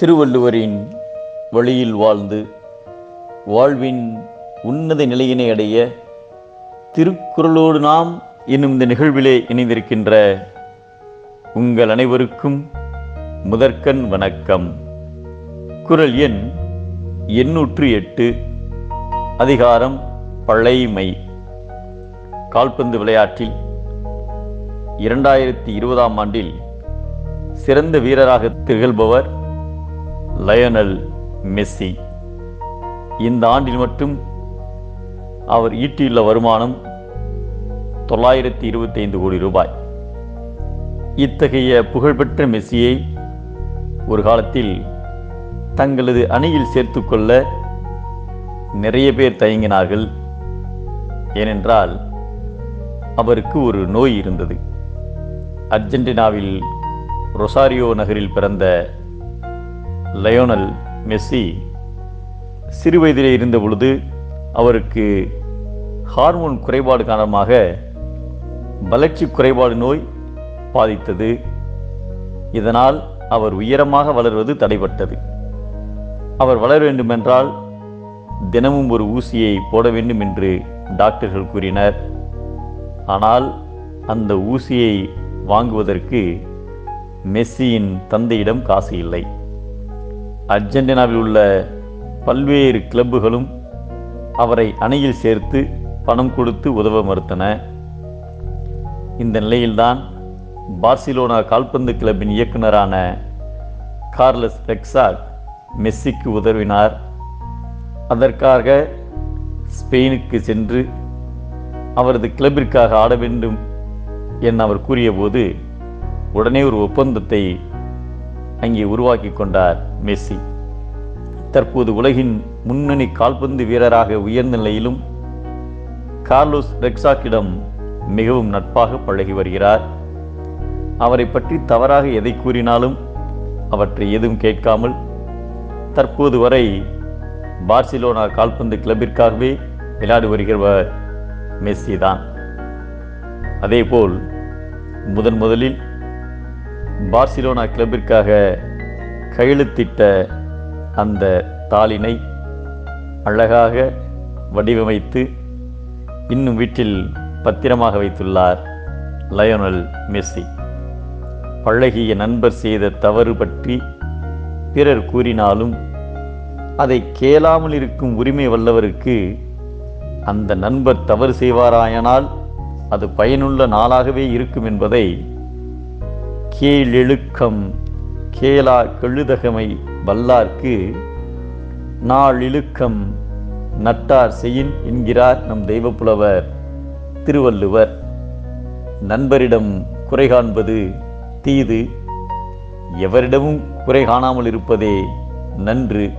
திருவள்ளுவரின் வழியில் வாழ்ந்து வாழ்வின் உன்னத நிலையினை அடைய திருக்குறளோடு நாம் என்னும் இந்த நிகழ்விலே இணைந்திருக்கின்ற உங்கள் அனைவருக்கும் முதற்கண் வணக்கம். குறள் எண் எண்ணூற்று எட்டு அதிகாரம் பழைமை. கால்பந்து விளையாட்டில் இரண்டாயிரத்தி இருபதாம் ஆண்டில் சிறந்த வீரராக திகழ்பவர் லயனல் மெஸ்ஸி. இந்த ஆண்டில் மட்டும் அவர் ஈட்டியுள்ள வருமானம் தொள்ளாயிரத்தி இருபத்தைந்து கோடி ரூபாய். இத்தகைய புகழ்பெற்ற மெஸ்ஸியை ஒரு காலத்தில் தங்களது அணியில் சேர்த்துக்கொள்ள நிறைய பேர் தயங்கினார்கள். ஏனென்றால் அவருக்கு ஒரு நோய் இருந்தது. அர்ஜென்டினாவில் ரொசாரியோ நகரில் பிறந்த லயோனல் மெஸ்ஸி சிறுவயதிலே இருந்த பொழுது அவருக்கு ஹார்மோன் குறைபாடு காரணமாக வளர்ச்சி குறைபாடு நோய் பாதித்தது. இதனால் அவர் உயரமாக வளர்வது தடைப்பட்டது அவர் வளர வேண்டுமென்றால் தினமும் ஒரு ஊசியை போட வேண்டும் என்று டாக்டர்கள் கூறினர். ஆனால் அந்த ஊசியை வாங்குவதற்கு மெஸ்ஸியின் தந்தையிடம் காசு இல்லை. அர்ஜென்டினாவில் உள்ள பல்வேறு கிளப்புகளும் அவரை அணையில் சேர்த்து பணம் கொடுத்து உதவ மறுத்தன. இந்த நிலையில்தான் பார்சிலோனா கால்பந்து கிளப்பின் இயக்குனரான கார்லஸ் ரெக்ஸாக் மெஸ்ஸிக்கு உதவினார். அதற்காக ஸ்பெயினுக்கு சென்று அவரது கிளப்பிற்காக ஆட வேண்டும் என அவர் கூறியபோது உடனே ஒரு ஒப்பந்தத்தை அங்கே உருவாக்கி கொண்டார் மெஸ்ஸி. தற்போது உலகின் முன்னணி கால்பந்து வீரராக உயர்ந்த நிலையிலும் கார்லோஸ் ரெக்ஸாக்கிடம் மிகவும் நட்பாக பழகி வருகிறார். அவரை பற்றி தவறாக எதை கூறினாலும் அவற்றை எதுவும் கேட்காமல் தற்போது வரை பார்சிலோனா கால்பந்து கிளப்பிற்காகவே விளையாடி வருகிறவர் மெஸ்ஸி தான். அதேபோல் முதன் முதலில் பார்சிலோனா கிளப்பிற்காக கையெழுத்திட்ட அந்த தாளினை அழகாக வடிவமைத்து இன்னும் வீட்டில் பத்திரமாக வைத்துள்ளார் லயோனல் மெஸ்ஸி. பழகிய நண்பர் செய்த தவறு பற்றி பிறர் கூறினாலும் அதை கேளாமல் இருக்கும் உரிமை வல்லவருக்கு அந்த நண்பர் தவறு செய்வாராயனால் அது பயனுள்ள நாளாகவே இருக்கும் என்பதை கேளெழுக்கம் கேலா கெழுதகமை வல்லார்க்கு நாளிழுக்கம் நட்டார் செய்யின் என்கிறார் நம் தெய்வப்புலவர் திருவள்ளுவர். நண்பரிடம் குறை காண்பது தீது எவரிடமும் குறை காணாமல் இருப்பதே நன்று.